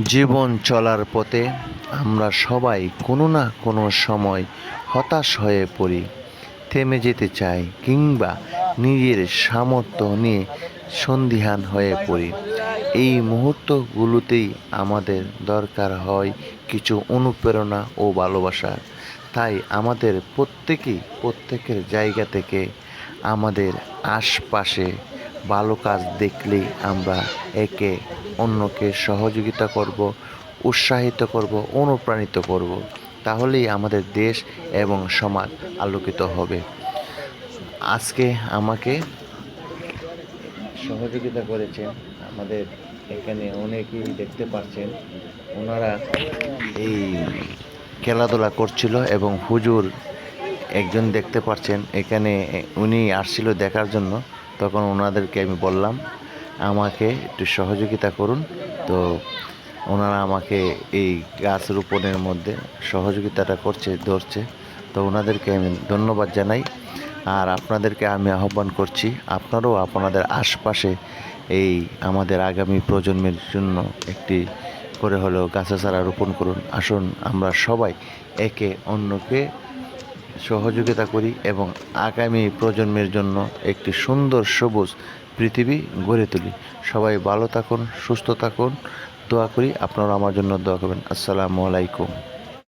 জীবন চলার পথে আমরা সবাই কোনো না কোনো সময় হতাশ হয়ে পড়ি। থেমে যেতে চাই কিংবা নিজের সামর্থ্য নিয়ে সন্দিহান হয়ে পড়ি। এই মুহূর্তগুলোতেই আমাদের দরকার হয় কিছু অনুপ্রেরণা ও ভালোবাসা। তাই আমাদের প্রত্যেকেই প্রত্যেকের জায়গা থেকে আমাদের আশপাশে ভালো কাজ দেখলেই আমরা একে অন্যকে সহযোগিতা করব, উৎসাহিত করব, অনুপ্রাণিত করব। তাহলেই আমাদের দেশ এবং সমাজ আলোকিত হবে। আজকে আমাকে সহযোগিতা করেছেন। আমাদের এখানে অনেকেই দেখতে পাচ্ছেন। ওনারা এই খেলাধুলা করছিল এবং হুজুর একজন দেখতে পাচ্ছেন। এখানে উনি আসছিল দেখার জন্য। তখন ওনাদেরকে আমি বললাম, আমাকে একটু সহযোগিতা করুন। তো ওনারা আমাকে এই গাছ রোপণের মধ্যে সহযোগিতাটা করছে, ধরছে। তো ওনাদেরকে আমি ধন্যবাদ জানাই। আর আপনাদেরকে আমি আহ্বান করছি, আপনারাও আপনাদের আশপাশে এই আমাদের আগামী প্রজন্মের জন্য একটি করে হলেও গাছা চারা রোপণ করুন। আসুন, আমরা সবাই একে অন্যকে সহযোগিতা করি এবং আগামী প্রজন্মের জন্য একটি সুন্দর সবুজ পৃথিবী গড়ে তুলি। সবাই ভালো থাকুন, সুস্থ থাকুন। দোয়া করি আপনারা আমার জন্য দোয়া করবেন। আসসালামু আলাইকুম।